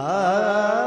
Ah.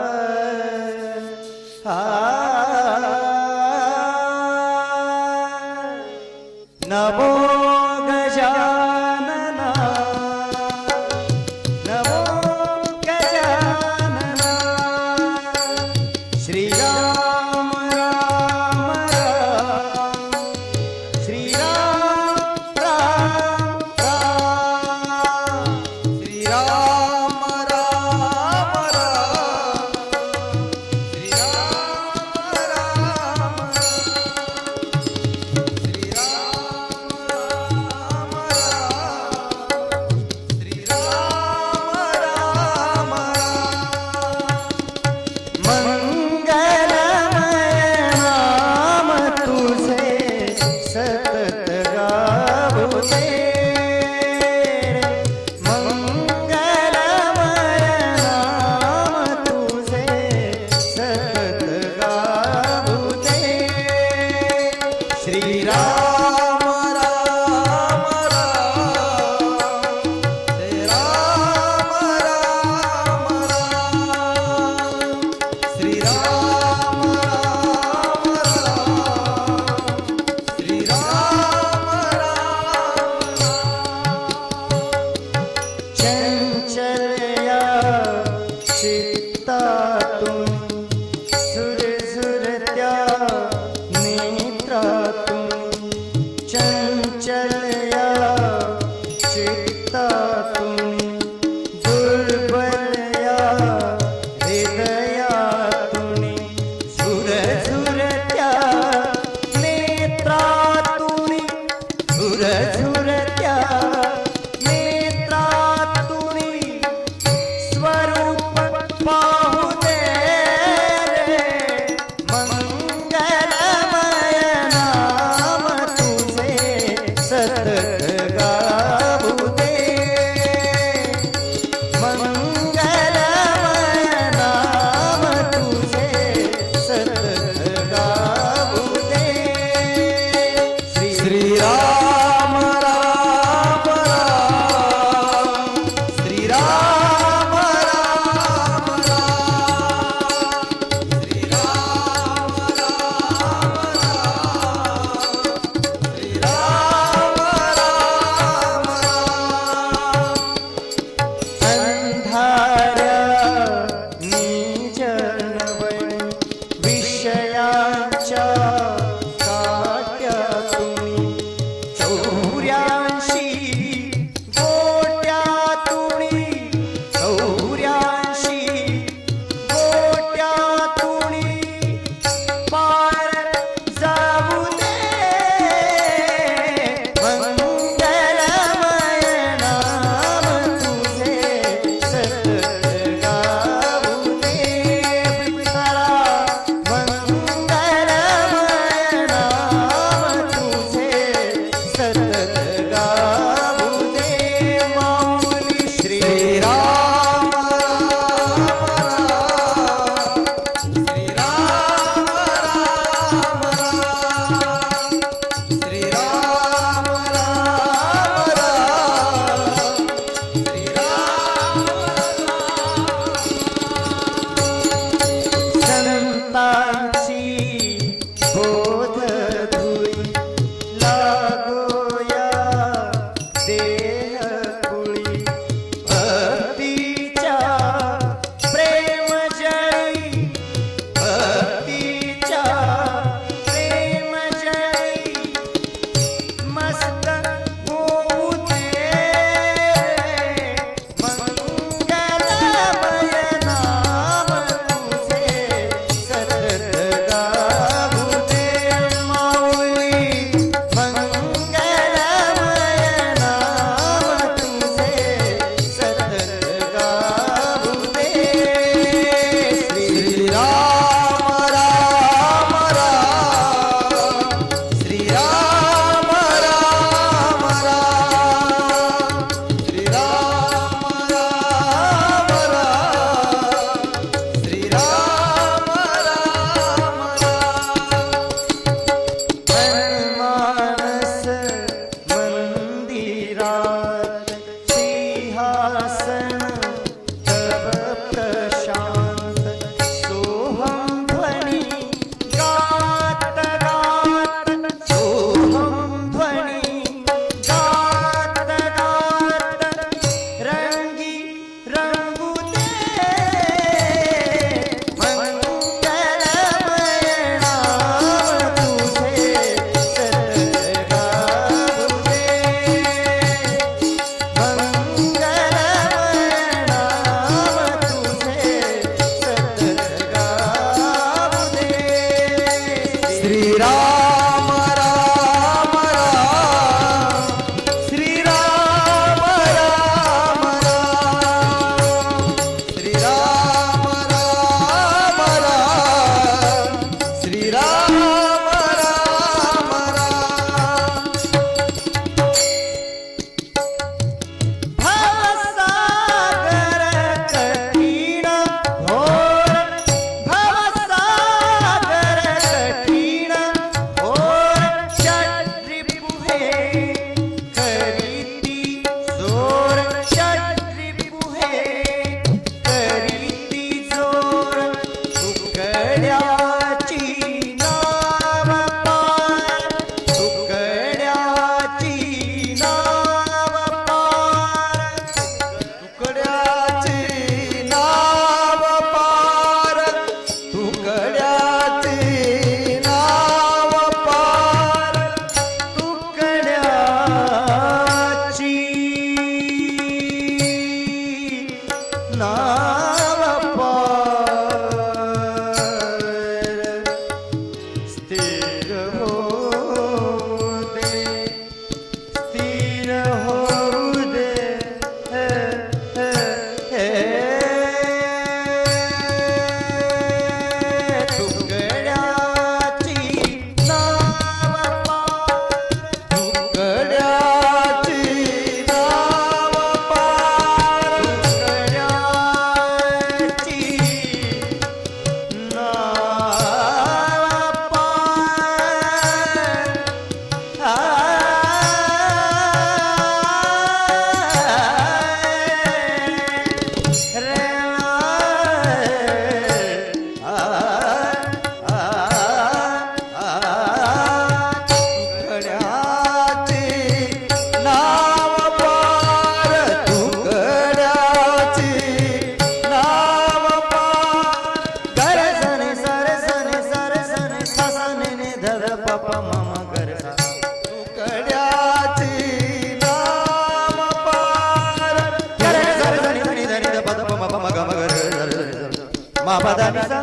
మా పదని సా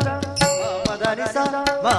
మా పదని సా మా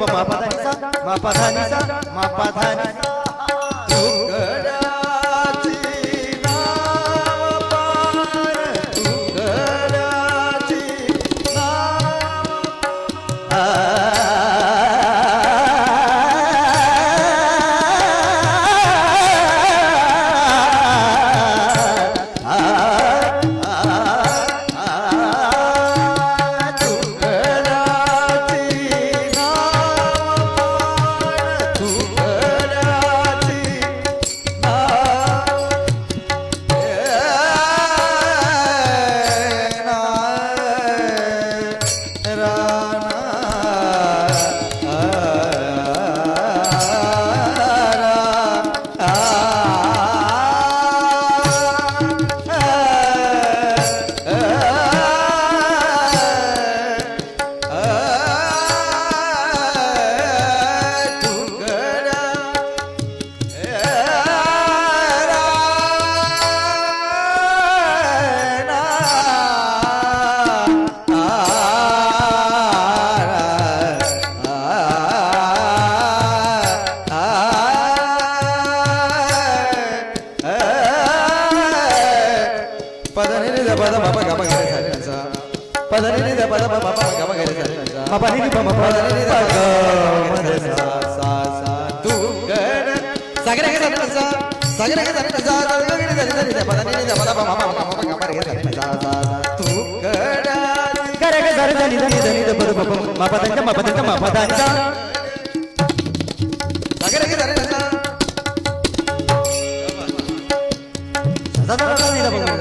बाबा मापाधानीचा मापाधानीचा मापाधानीचा పద మప గమ గరి సరి స పదని పద మప గమ గరి సరి స పదని పమ పదని పగ మద స స స దు గర సగర గర సరి సగర గర సరి స సగర గర సరి స పదని పద మప మప గమ గరి సరి స స దు గర సగర